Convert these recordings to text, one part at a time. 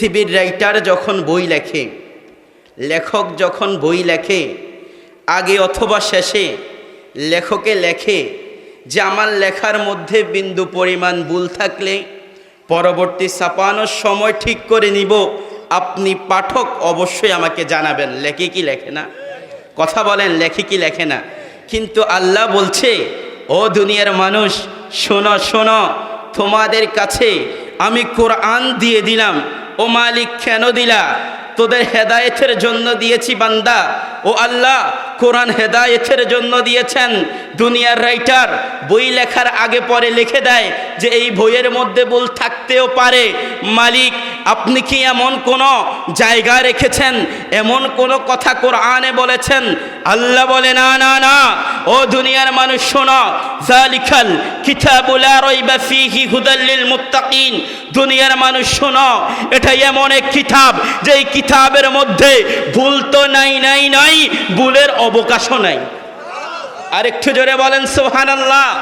পৃথিবীর রাইটার যখন বই লেখে, লেখক যখন বই লেখে, আগে অথবা শেষে লেখকে লেখে যে আমার লেখার মধ্যে বিন্দু পরিমাণ ভুল থাকলে পরবর্তী ছাপানোর সময় ঠিক করে নিব, আপনি পাঠক অবশ্যই আমাকে জানাবেন, লেখে কি লেখে না? কথা বলেন, লেখে কি লেখে না? কিন্তু আল্লাহ বলছে, ও দুনিয়ার মানুষ, শোনো শোনো, তোমাদের কাছে আমি কোরআন দিয়ে দিলাম ও মালিক কেন দিলা? তোদের হেদায়েতের জন্য দিয়েছি বান্দা। ও আল্লাহ, কোরআন হেদায়েতের জন্য দিয়েছেন। দুনিয়ার রাইটার বই লেখার আগে পরে লিখে দেয় যে এই বইয়ের মধ্যে ভুল থাকতেও পারে। মালিক আপনি কি এমন কোনো জায়গা রেখেছেন? এমন কোনো কথা কোরআনে বলেছেন? আল্লাহ বলে, না না না। ও দুনিয়ার মানুষ, শোনো। জালিকাল কিতাবুল রাইবা ফীহি হুদাল লিল মুত্তাকিন। দুনিয়ার মানুষ, শোনো। এটা এমন এক কিতাব, যেই কিতাবের মধ্যে ভুল তো নাই নাই নাই, ভুলের অবকাশও নাই। আর একটু জোরে বলেন, সুবহানাল্লাহ।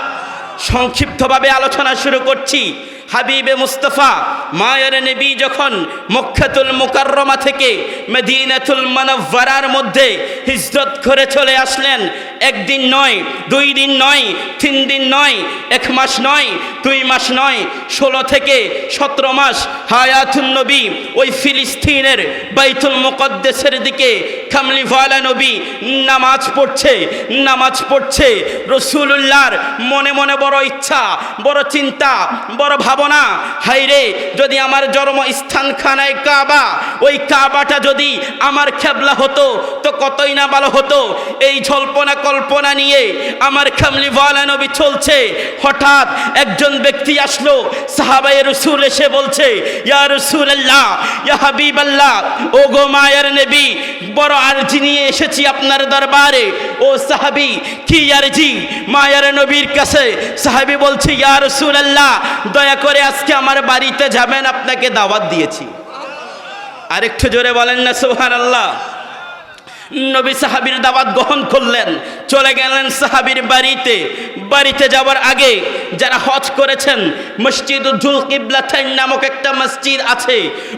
সংক্ষিপ্তভাবে আলোচনা শুরু করছি। হাবিবে মুস্তফা, মায়ের নবী যখন মক্কাতুল মুকাররমা থেকে মদিনাতুল মানব্বারার মধ্যে হিজরত করে চলে আসলেন, একদিন নয়, দুই দিন নয়, তিন দিন নয়, এক মাস নয়, দুই মাস নয়, ষোলো থেকে সতেরো মাস হায়াতুন নবী ওই ফিলিস্তিনের বাইতুল মুকদ্দেসের দিকে কামলিওয়ালা নবী নামাজ পড়ছে নামাজ পড়ছে। রসুল্লাহর মনে মনে বড় ইচ্ছা, বড় চিন্তা, বড় ভাবনা হাইরে যদি আমার জন্ম স্থান খানায় কাবা, ওই কাবাটা যদি আমার খেবলা হতো, তো কতই না ভালো হতো। এই জল্পনা কল্পনা নিয়ে আমার কামলিওয়ালা নবী চলছে। হঠাৎ একজন ব্যক্তি আসলো সাহাবাই রসুল এসে বলছে, ইয়া রসুল আল্লাহ ইয়া হাবিব আল্লাহ ও গো মায়ের নবী, বড় আরজি নিয়ে এসেছি আপনার দরবারে। ও সাহাবি, কি আরজি? মায়ের নবীর কাছে সাহাবি বলছে, ইয়া রসুল আল্লাহ দয়া করে আজকে আমার বাড়িতে যাবেন আপনাকে দাওয়াত দিয়েছি। আরেকটু জোরে বলেন না সোহার আল্লাহ নবী সাহাবির দাওয়াত গ্রহণ করলেন, চলে গেলেন সাহাবির বাড়িতে। বাড়িতে যাওয়ার আগে যারা হজ করেছেন মসজিদ উজ্জুল কিবলাথাইন নামক একটা মসজিদ আছে।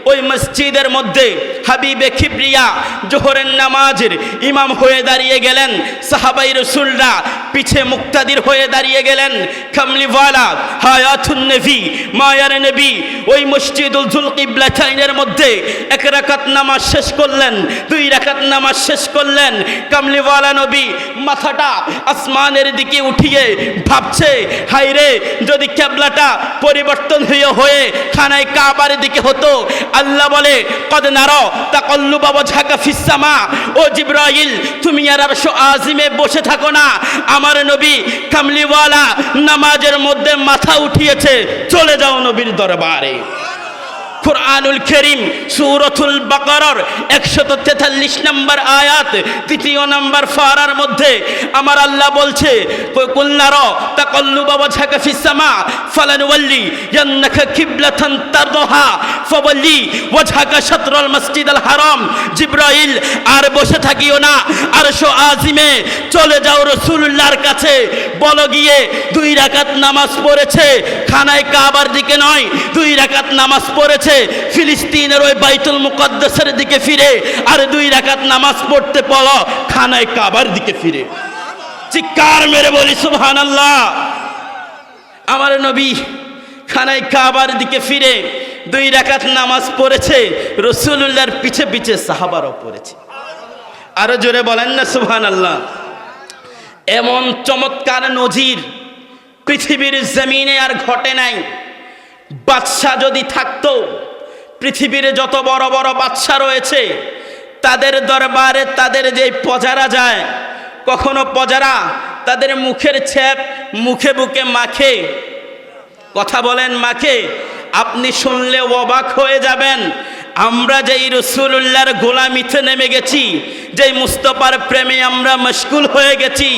ওই মসজিদের মধ্যে হাবিবে খিবরিয়া জোহরের নামাজের ইমাম হয়ে দাঁড়িয়ে গেলেন। সাহাবাই রসুলরা পিছে মুক্তাদির হয়ে দাঁড়িয়ে গেলেন। কামলিওয়ালা, হায়াতুন নবী, মায়ার নবী, ওই মসজিদুল জুল কিবলাথাইনের মধ্যে এক রাকাত নামাজ শেষ করলেন, দুই রাকাত নামাজ শেষ করলেন। কামলিওয়ালা নবী মাথাটা আসমানের দিকে উঠিয়ে ভাবছে হাইরে যদি ক্যাবলাটা পরিবর্তন হয়ে হয়ে খানায় কাবার দিকে হতো, আল্লাহ বলে, কদ নার তা কল্লু বাবা ঝাঁকা ফিসামা ও জিব্রাইল, তুমি আর আরশো আজিমে বসে থাকো না। আমার নবী কামলিওয়ালা নামাজের মধ্যে মাথা উঠিয়েছে, চলে যাও নবীর দরবারে। কোরআনুল করিম সুরতুল বাকারর একশত তেতাল্লিশ নম্বর আয়াত, তৃতীয় নম্বর ফারার মধ্যে আমার আল্লাহ বলছে কুলনার তাকল্লু বাবা ঝাকা ফিসামা ফালান ওয়াল্লি ইয়ান্নাকা কিবলাতান তারদহা, ফাওয়াল্লি ওয়াজহাকা শাতরুল মসজিদুল হারাম, জিব্রাইল, আর বসে থাকিও না আরশো আজিমে চলে যাও রসুলুল্লাহর কাছে, বলো গিয়ে, দুই রাকাত নামাজ পড়েছে, খানায় কাবার দিকে নয়, দুই রাকাত নামাজ পড়েছে ফিলিস্তিনের ওই বাইতুল মুকদ্দাসের দিকে ফিরে আর দুই রাকাত নামাজ পড়তে পড়ো খানায় কাবার দিকে ফিরে। চিৎকার মেরে বলি সুবহান আল্লাহ আমার নবী খানায় কাবার দিকে ফিরে, দুই রাকাত নামাজ পড়েছে রসুল্লাহর পিছে পিছে সাহাবারও পড়েছে। আরও জোরে বলেন না সুবহান আল্লাহ এমন চমৎকার নজির পৃথিবীর জমিনে আর ঘটে নাই। বাদশাহ যদি থাকতো পৃথিবীর যত বড় বড় বাদশাহ রয়েছে, তাদের দরবারে তাদের যে পজারা যায়, কখনো পজারা তাদের মুখের ছেপ মুখে বুকে মাখে। কথা বলেন মাখে, আপনি শুনলে অবাক হয়ে যাবেন, আমরা যেই রসুল্লাহর গোলামিতে নেমে গেছি, যেই মুস্তফার প্রেমে আমরা মশগুল হয়ে গেছি,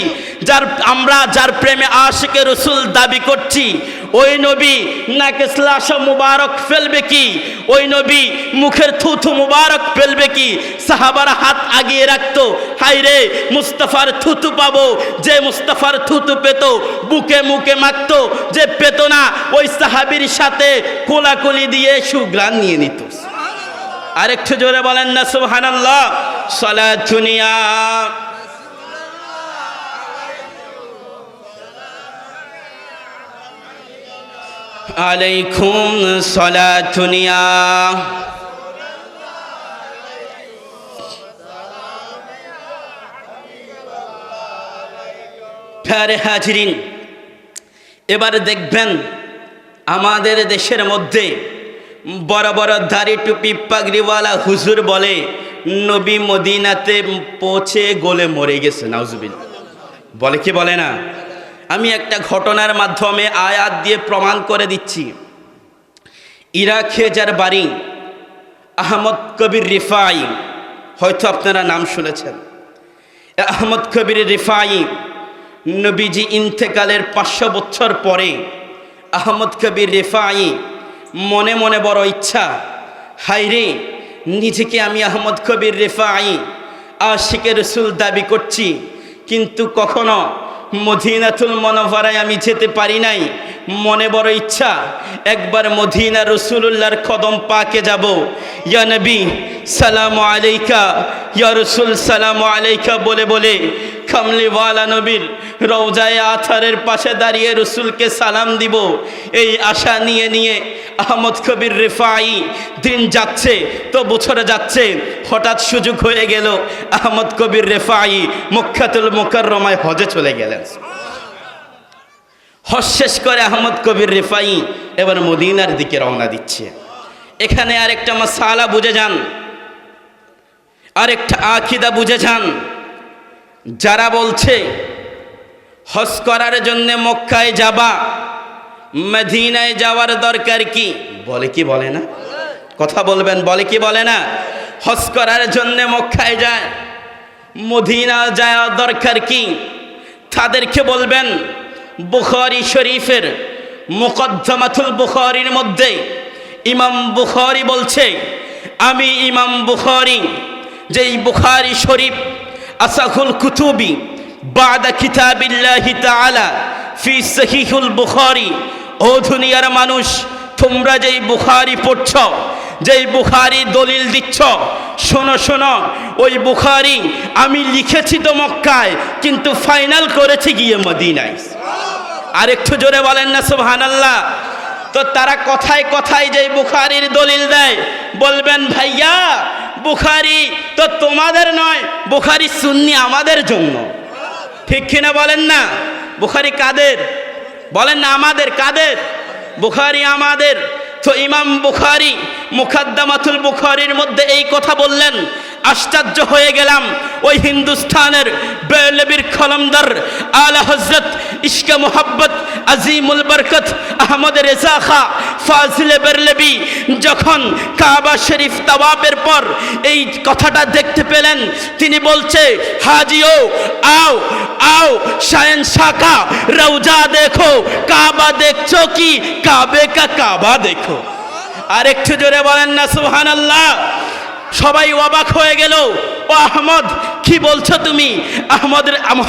যার, আমরা যার প্রেমে আশিকে রসুল দাবি করছি ওই নবী নাকে স্লাশ মুবারক ফেলবে কি? ওই নবী মুখের থুথু মুবারক ফেলবে কি? সাহাবার হাত আগিয়ে রাখতো। হাই রে মুস্তফার থুতু পাবো। যে মুস্তফার থুতু পেত, বুকে মুখে মাখতো। যে পেত না, ওই সাহাবির সাথে কোলাকুলি দিয়ে সুগ্রাণ নিয়ে নিত। আরেকটু জোরে বলেন না, সুবহানাল্লাহ। আলাইকুম সালাতুনিয়া প্যারে হাজরিন, এবার দেখবেন আমাদের দেশের মধ্যে বড় বড় দাড়ি টুপি পাগড়িওয়ালা হুজুর বলে, নবী মদিনাতে পৌঁছে গোলে মরে গেছে নাউজুবিল বলে কি বলে না? একটা ঘটনার মাধ্যমে আয়াত দিয়ে প্রমাণ করে দিচ্ছি। ইরাকে যার বাড়ি, আহমদ কবির রিফাই, হয়তো আপনারা নাম শুনেছেন। আহমদ কবির রিফাই, নবীজি ইন্তেকালের পাঁচশো বছর পরে আহমদ কবির রেফাই, মনে মনে বড় ইচ্ছা হাইরে নিজেকে আমি আহমদ কবির রেফাই আশিকে রসুল দাবি করছি, কিন্তু কখনো মদিনাতুল মনোভারায় আমি যেতে পারি নাই। মনে বড় ইচ্ছা, একবার মদিনা রসুল্লাহর কদম পাকে যাব। ইয়া নবী, সালাম আলাইকা। ইয়া রসুল, সালাম আলাইকা বলে বলে কামলিওয়ালা নবীর রৌজায় আথারের পাশে দাঁড়িয়ে রসুলকে সালাম দিব। এই আশা নিয়ে নিয়ে আহমদ কবির রেফাই, দিন যাচ্ছে, তো বছরে যাচ্ছে, হঠাৎ সুযোগ হয়ে গেল। আহমদ কবির রেফাই মুখ্যাতুল মোকাররমায় হজে চলে গেলেন। হজ করে আহমদ কবির রেফাই এবার মদিনার দিকে রওনা দিচ্ছে। এখানে আরেকটা মাসালা বুঝে যান, আরেকটা আখিদা বুঝে যান। যারা বলছে, হজ করার জন্য মক্কায় যাবা, মদিনায় যাওয়ার দরকার কি? বলে কি বলে না? কথা বলবেন, বলে কি বলে না? হজ করার জন্য মক্কায় যায় মদিনা যাওয়ার দরকার কি? তাদেরকে বলবেন বুখারি শরীফের মুকদ্দমাতুল বুখারির মধ্যে ইমাম বুখারি বলছে, আমি ইমাম বুখারি, যেই বুখারি শরীফ, আসাহুল কুতুবি, বাদা কিতাবিল্লাহি তাআলা, ফি সহিহুল বুখারি, ও দুনিয়ার মানুষ, তোমরা যেই বুখারি পড়ছ, যেই বুখারি দলিল দিচ্ছ, শোনো শোনো, ওই বুখারি আমি লিখেছি তো মক্কায়, কিন্তু ফাইনাল করেছি গিয়ে মদিনায়। আর একটু জোরে বলেন না, সুবহানাল্লাহ। তো তারা কথায় কথায় যে বুখারির দলিল দেয়, বলবেন, ভাইয়া, বুখারি তো তোমাদের নয়, বুখারি সুন্নি আমাদের জন্য। ঠিক কিনা বলেন না? বুখারি কাদের? বলেন না, আমাদের কাদের? বুখারি আমাদের। তো ইমাম বুখারি মুখাদ্দামাতুল বুখারির মধ্যে এই কথা বললেন আশ্চর্য হয়ে গেলাম। ওই হিন্দুস্তানের বেলবির খলমদার আলা হজরত ইশকে মোহাব্বত আজিমুল বরকত আহমদ রেজা খা ফাজিলে বেরলেবি যখন কাবা শরীফ তাওয়াবের পর এই কথাটা দেখতে পেলেন, তিনি বলছে, হাজিও, আও আও শায়ন শাখা রৌজা দেখো, কাবা দেখছ কি? কাবে কা কাবা দেখো। আর একটু জোরে বলেন না, সুবহানাল্লাহ। সবাই অবাক হয়ে গেল। ও আহমদ, কি বলছো তুমি? আহমদ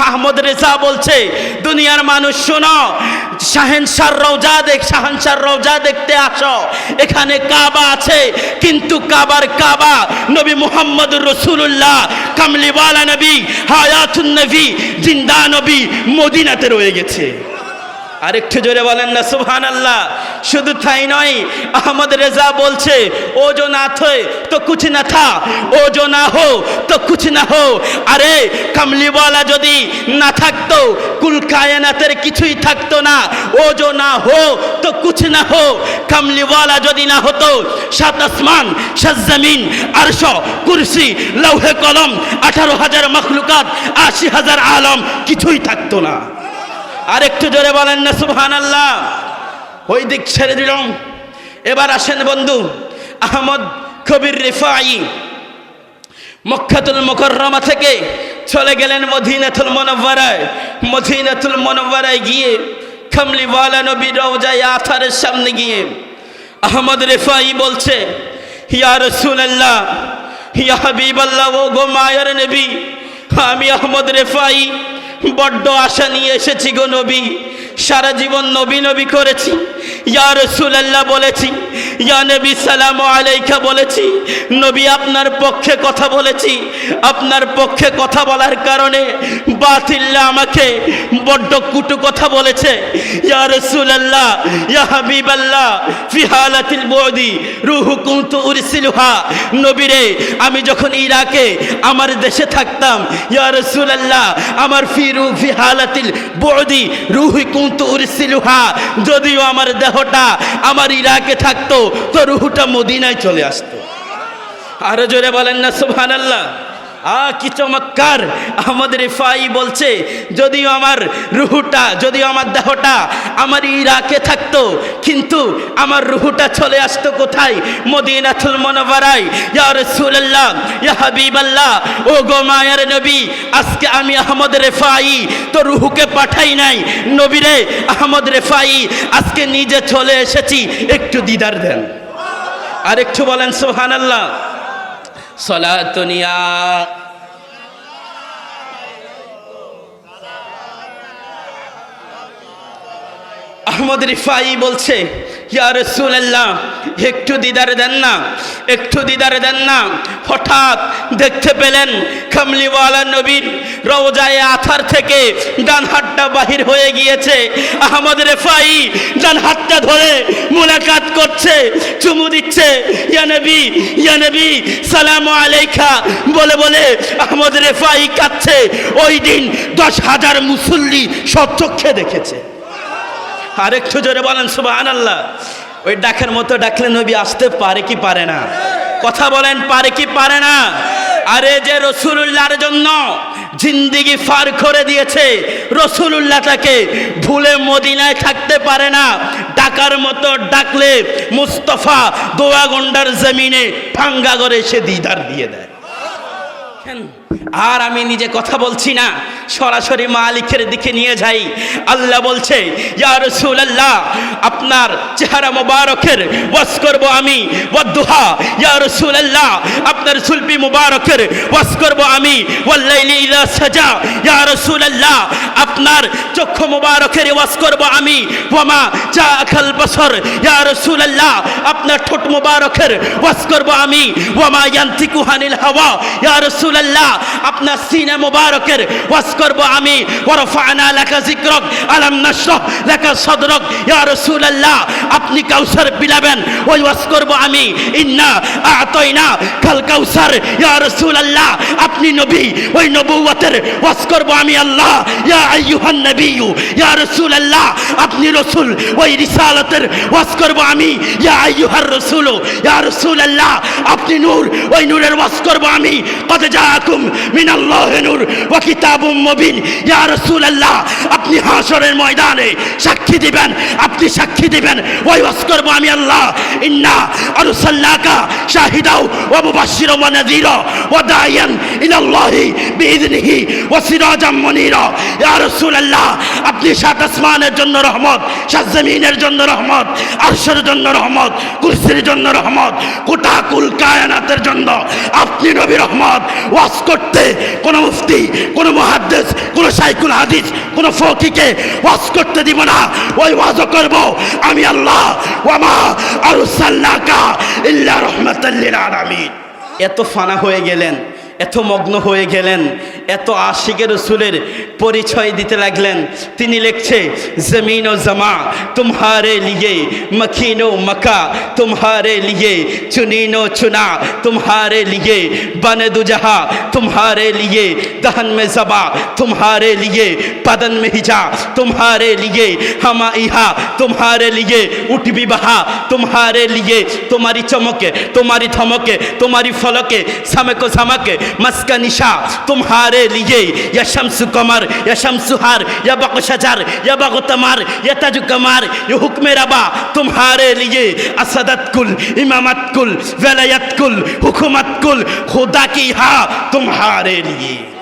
আহমদ রেজা বলছে, দুনিয়ার মানুষ শোনো, শাহেনশার রওজা দেখ, শাহেনশার রওজা দেখতে আসো। এখানে কাবা আছে, কিন্তু কাবার কাবা নবী মুহাম্মদ রসুল্লাহ কামলিওয়ালা নবী, হায়াতুন নবী, জিন্দা নবী মদিনাতে রয়ে গেছে। আরেকটু জোরে বলেন না সুহান আল্লাহ শুধু তাই নয়, আহমদ রেজা বলছে, ও যো না থে তো কিছু না থা, ও যো না হো, তো কিছু না হো। আরে কামলিওয়ালা যদি না থাকতো, কুল কায়নাতের কিছুই থাকতো না, ও যো না হো, তো কিছু না হো। কামলিওয়ালা যদি না হতো, সাত আসমান, সাত জমিন, আরশ, কুরসি, লৌহে কলম, আঠারো হাজার মখলুকাত, আশি হাজার আলম কিছুই থাকতো না। আর একটু জোরে বলেন না সুহান আল্লাহ ওই দিক ছেড়ে দিলাম। এবার আসেন বন্ধু, আহমদ কবির রিফাই। মক্কাতুল মুকররমা থেকে চলে গেলেন মদিনাতুল মুনাওয়ারায়। মদিনাতুল মুনাওয়ারায় গিয়ে কামলিওয়ালা নবী রওজায় আথারের সামনে গিয়ে আহমদ রিফাই বলছে, ইয়া রাসূলুল্লাহ, ইয়া হাবিবাল্লাহ, ও গো মায়ের নবী, আমি আহমদ রেফাই বড্ড আশা নিয়ে এসেছি গো নবী। সারা জীবন নবী নবী করেছি। ইয়া রসুলাল্লাহ বলেছি, ইয়া নবী সালাম আলাইকা বলেছি, নবী আপনার পক্ষে কথা বলেছি। আপনার পক্ষে কথা বলার কারণে বাতিল্লা আমাকে বড্ড কুটু কথা বলেছে। ইয়া রসুলাল্লাহ, ইয়া হাবিবাল্লাহ, ফি হালাতিল বদি, রুহু কুনতু উরসিলুহা। নবীরে, আমি যখন ইরাকে, আমার দেশে থাকতাম, ইয়া রসুলাল্লাহ, আমার ফি রু, ফি হালাতিল বদি, রুহু উরসিলুহা যদিও আমার দেহটা আমার ইরাকে থাকতো তো রুহুটা মদিনায় চলে আসতো। আরও জোরে বলেন না, সুবহানাল্লাহ। আ কি চমৎকার। আমাদের ফাই বলছে, যদিও আমার রুহুটা, যদিও আমার দেহটা আমার ইরাকে থাকতো, কিন্তু আমার রুহুটা চলে আসতো কোথায়? মদিনাতুল মনোবরাই ইয়া রাসূলুল্লাহ, ইয়া হাবিবাল্লাহ ও গো মায়ের নবী, আজকে আমি আহমদ রেফাই, তো রুহুকে পাঠাই নাই। নবীরে, আহমদ রেফাই, আজকে নিজে চলে এসেছি, একটু দিদার দেন। আর একটু বলেন, সুবহানাল্লাহ। সলাতনিয়া আহমদ রিফাই বলছে, ইয়া রসুল্লাহ একটু দিদার দেন না, একটু দিদার দেন না। হঠাৎ দেখতে পেলেন খামলিওয়ালা নবীর রওজায় আথার থেকে ডান হাতটা বাহির হয়ে গিয়েছে। আহমদ রেফাই ডান হাতটা ধরে মোলাকাত করছে, চুমু দিচ্ছে, ইয়া নবী ইয়া নবী, সালাম আলাইকা। বলে বলে আহমদ রেফাই কাচ্ছে ওই দিন দশ হাজার মুসল্লি সচক্ষে দেখেছে। আরেকটু জোরে বলেন সুবাহান আল্লাহ ওই ডাকের মতো ডাকলে নবী আসতে পারে কি পারে না? কথা বলেন, পারে কি পারে না? আরে যে রসুল্লাহর জন্য জিন্দিগি ফার করে দিয়েছে রসুল্লাহ তাকে ভুলে মদিনায় থাকতে পারে না। ডাকার মতো ডাকলে মুস্তফা দোয়াগন্ডার জমিনে ভাঙ্গা করে সে দিদার দিয়ে দেয়। আর আমি নিজে কথা বলছি না। সরাসরি মালিকের দিকে নিয়ে যাই। আল্লাহ বলছে, ইয়া আপনার চেহারা মোবারকের ওয়াস করব আমি ওয়াদুহা ইয়া রাসূলুল্লাহ, আপনার সুলপি মোবারকের ওয়াস করব আমি, ওয়াল্লাইলি ইযা সাজা। ইয়া রাসূলুল্লাহ, আপনার চক্ষু মোবারকের ওয়াস করব আমি, ওয়ামা জাআকাল বসর। ইয়া রাসূলুল্লাহ, আপনার ঠোঁট মোবারকের ওয়াস করব আমি, ওয়ামা ইয়ান্তিকু হানিল হাওয়া। ইয়া রাসূলুল্লাহ আপনার সিনা মোবারকের ওয়াস করব আমি। ওয়ারফানা লাকা যিকরক, আলাম নাশরাহ লাকা সাদরক। ইয়া রাসূলুল্লাহ, আপনি কাউসার বিলাবেন ওই ওয়াস করব আমি। ইন্না আতাইনা কাল কাউসার, ইয়া রাসূলুল্লাহ, আপনি নবী, ওই নবুয়তের ওয়াস করব আমি আল্লাহ। ইয়া আইয়ুহান নবিয়্যু, ইয়া রাসূলুল্লাহ, আপনি রাসূল, ওই রিসালাতের ওয়াস করব আমি। ইয়া আইয়ুহার রাসূল, ইয়া রাসূলুল্লাহ, আপনি নূর, ওই নূরের ওয়াস করব আমি। কদ জাআকুম মুবিন। ইয়া রাসূলুল্লাহ, আপনি হাসরের ময়দানে সাক্ষী দিবেন, আপনি সাক্ষী দিবেন। ওই করব আমি আল্লাহ, ইন্না আরসালনাকা ওয়া ওয়া নাযীরা ওয়া দাইয়ান ওয়া সিরাজাম মুনীরা। ইয়া রাসূলুল্লাহ, আপনি সাত আসমানের জন্য রহমত, সাত জমিনের জন্য রহমত, আরশের জন্য রহমত, কুরসির জন্য রহমত গোটা কুল কায়নাতের জন্য। আপনি নবী রহমত ওয়াজ করতে কোনো মুফতি, কোনো মহাদ্দেশ কোনো সাইকুল হাদিস, কোনো ফকিকে ওয়াজ করতে দিব না। ওই ওয়াজও করব আমি আল্লাহ ওয়ামা আরুসাল্লাকা ইল্লা রাহমাতাল লিল আলামিন। এত ফানা হয়ে গেলেন। এত মগ্ন হয়ে গেলেন, এত আশিকের রসুলের পরিচয় দিতে লাগলেন। তিনি লিখছে, জমিন ও জমা তুমারে লিয়ে মখিন ও মকা তুমারে লিয়ে, চুনিন ও চুনা তুমারে লিয়ে, বনে দুজাহা তুমারে লিয়ে, দহন মে জবা তুমারে লিয়ে, পদন মে হিজা তুমারে লিয়ে, হামা ইহা তুমহারে লিয়ে উঠবি বাহা তুমারে লিয়ে তোমারি চমকে তোমারি থমকে তোমারি ফলকে সামেকো সামাকে मस्का निशा, तुम्हारे लिए या शम्स कमर, या शमसुहार या बक शजर, या बक तमार, या तज कमार, ये हुक्म रबा, तुम्हारे लिए असदत कुल इमामत कुल वलायत कुल हुकूमत कुल खुदा की हा, तुम्हारे लिए।